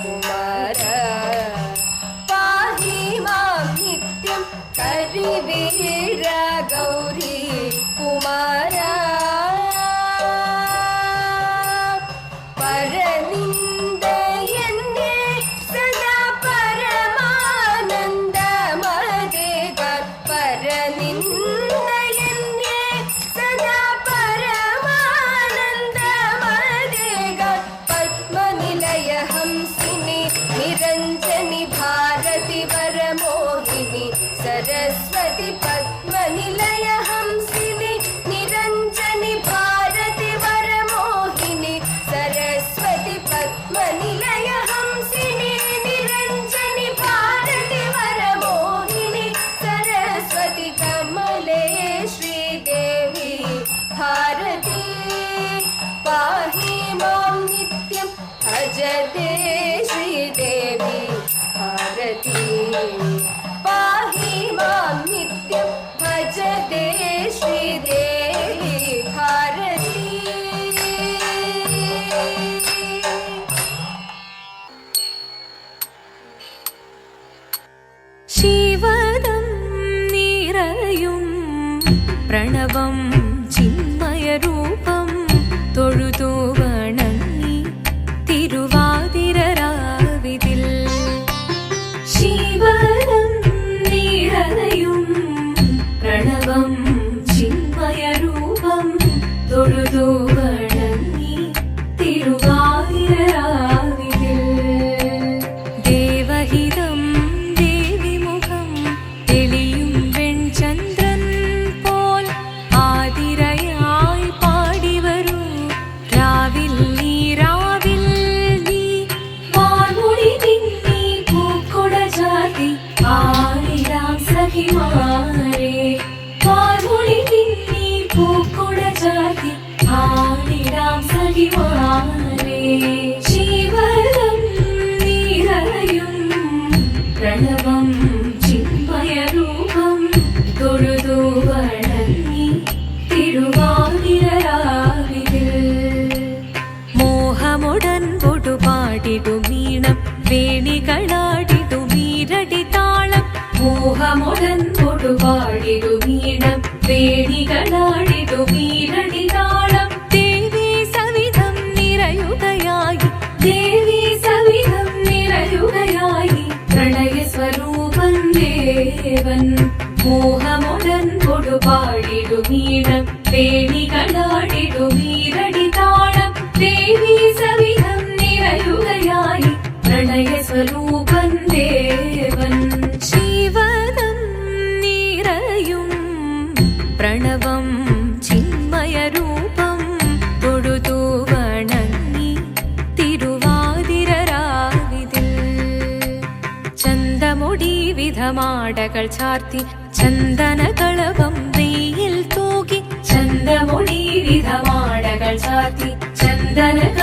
Kumara, Pahima Nityam, Karibira Gauri Kumara. Saraswati पाहि मां नित्यं भजते श्रीदेवी भारती शिवदं निरयुं प्रणवम् 돌도 மேளாடிದು ನೀರಡಿ ತಾಳಂ ಮೋಹಮೊಡನ್ ಒಡುವಾಡಿದು ನೀಡಂ ವೇಣಿಗಳಾಡಿದು ನೀರಡಿ ತಾಳಂ ದೇವಿ ಸವಿಧಂ ನಿರಯುಗಯಾಯಿ ದೇವಿ ಸವಿಧಂ ನಿರಯುಗಯಾಯಿ ಪ್ರಣಯ ಸ್ವರೂಪಂ ದೇವನ್ மோகமுடன் கொடுபாடிடும் ஈடம் தேடிகளாடிடும் ஈரடி தாளம் தேவி சவி പ്രണവം ചിന്മയരൂപം തൊഴുതു വണങ്ങി തിരുവാതിരരാവിതിൽ. ചന്തമുടി വിധമാടകൾ ചാർത്തി ചന്ദനകളവം വെയിൽ തൂകി. ചന്തമുടി വിധമാടകൾ ചാർത്തി ചന്ദനകളവം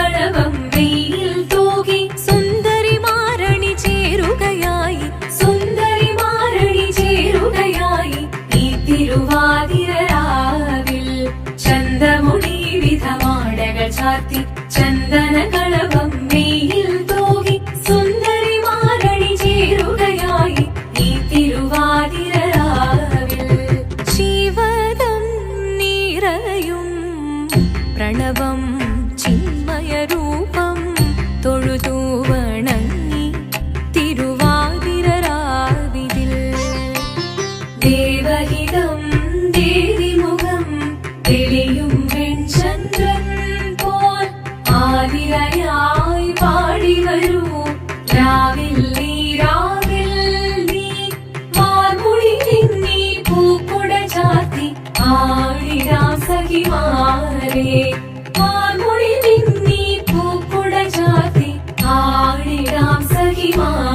ीपुपुडजातिहि मा सहि मा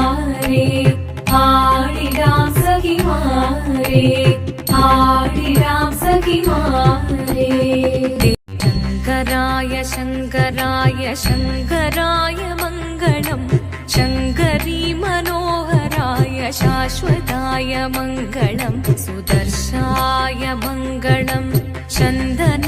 शङ्कराय शङ्कराय शङ्कराय मङ्गलम् शङ्करी मनोहराय शाश्वताय मङ्गलम् सुदर्शाय मङ्गलम् चन्दन